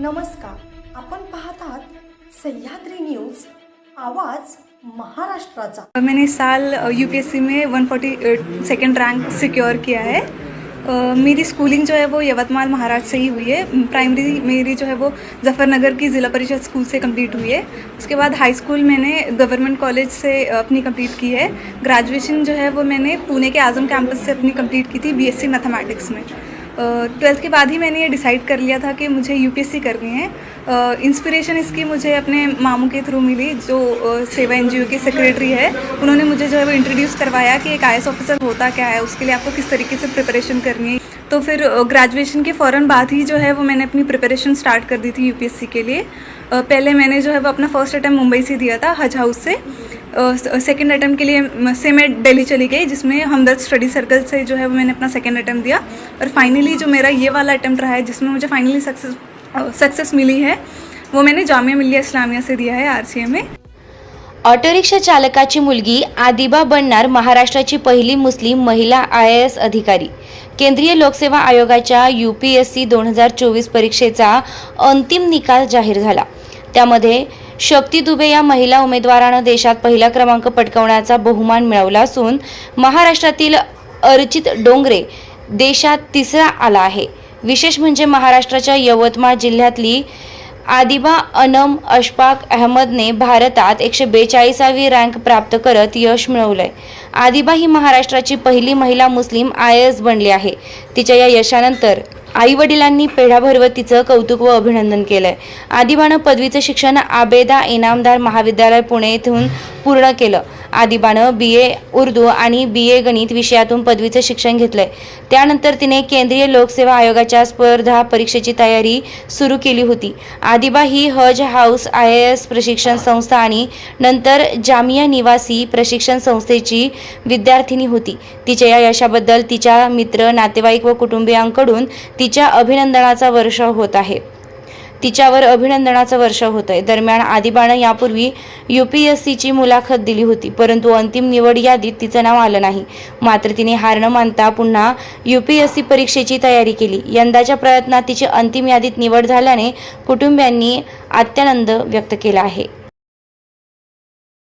नमस्कार. आपण पाहत आहात सह्याद्री न्यूज आवाज महाराष्ट्राचा. मैंने साल यूपीएससी में 140 सेकेंड रैंक सिक्योर किया है. Uh, मेरी स्कूलिंग जो है वो यवतमाल महाराष्ट्र से ही हुई है. प्राइमरी मेरी जो है वो जफ़रनगर की ज़िला परिषद स्कूल से कंप्लीट हुई है. उसके बाद हाई स्कूल मैंने गवर्नमेंट कॉलेज से अपनी कंप्लीट की है. ग्रेजुएशन जो है वो मैंने पुणे के आज़म कैंपस से अपनी कंप्लीट की थी बीएससी मैथमेटिक्स में. ट्वेल्थ के बाद ही मैंने ये डिसाइड कर लिया था कि मुझे यूपीएससी करनी है। इंस्पिरेशन इसकी मुझे अपने मामू के थ्रू मिली, जो सेवा एन के सेक्रेटरी है। उन्होंने मुझे जो है वो इंट्रोड्यूस करवाया कि एक आई ऑफिसर होता क्या है, उसके लिए आपको किस तरीके से प्रिपरेशन करनी है। तो फिर ग्रेजुएशन के फ़ौरन बाद ही जो है वो मैंने अपनी प्रिपरेशन स्टार्ट कर दी थी यूपीएससी के लिए। पहले मैंने जो है वो अपना फ़र्स्ट अटैम्प मुंबई से दिया था हज हाउस से। सेकेंड अटैम्प्ट के लिए से मैं दिल्ली चली गई जिसमें हमदर्द स्टडी सर्कल से जो है वो मैंने अपना सेकेंड अटैम्प्ट दिया। और फाइनली जो मेरा ये वाला अटैम्प्ट रहा है जिसमें मुझे फाइनली सक्सेस सक्सेस मिली है वो मैंने जामिया मिलिया इस्लामिया से दिया है आर में ऑटो रिक्षा चालकाची मुलगी आदिबा बनणार महाराष्ट्राची पहिली मुस्लिम महिला आय ए एस अधिकारी. केंद्रीय लोकसेवा आयोगाच्या यू पी एस सी दोन हजार चोवीस परीक्षेचा अंतिम निकाल जाहीर झाला. त्यामध्ये शक्ती दुबे या महिला उमेदवारानं देशात पहिला क्रमांक पटकवण्याचा बहुमान मिळवला असून महाराष्ट्रातील अर्चित डोंगरे देशात तिसरा आला आहे. विशेष म्हणजे महाराष्ट्राच्या यवतमाळ जिल्ह्यातली आदिबा अनम अशफाक अहमदने भारतात एकशे बेचाळीसावी रँक प्राप्त करत यश मिळवलंय. आदिबा ही महाराष्ट्राची पहिली महिला मुस्लिम आय एस बनली आहे. तिच्या या यशानंतर आई वडिलांनी पेढा तिचं कौतुक व अभिनंदन केलंय. आदिबानं पदवीचं शिक्षण आबेदा इनामदार महाविद्यालय पुणे येथून पूर्ण केलं. आदिबानं बी ए उर्दू आणि बी ए गणित विषयातून पदवीचं शिक्षण घेतलंय. त्यानंतर तिने केंद्रीय लोकसेवा आयोगाच्या स्पर्धा परीक्षेची तयारी सुरू केली होती. आदिबा ही Haj house I A S प्रशिक्षण संस्था आणि नंतर जामिया निवासी प्रशिक्षण संस्थेची विद्यार्थिनी होती. तिच्या या यशाबद्दल तिच्या मित्र नातेवाईक व कुटुंबियांकडून तिच्या अभिनंदनाचा वर्षाव होत आहे. तिच्यावर अभिनंदनाचं वर्ष होत आहे दरम्यान आदिबानं यापूर्वी यू पी एस सीची मुलाखत दिली होती परंतु अंतिम निवड यादीत तिचं नाव आलं नाही. मात्र तिने हार न मानता पुन्हा यू पी एस सी परीक्षेची तयारी केली. यंदाच्या प्रयत्नात तिची अंतिम यादीत निवड झाल्याने कुटुंबियांनी अत्यानंद व्यक्त केला आहे.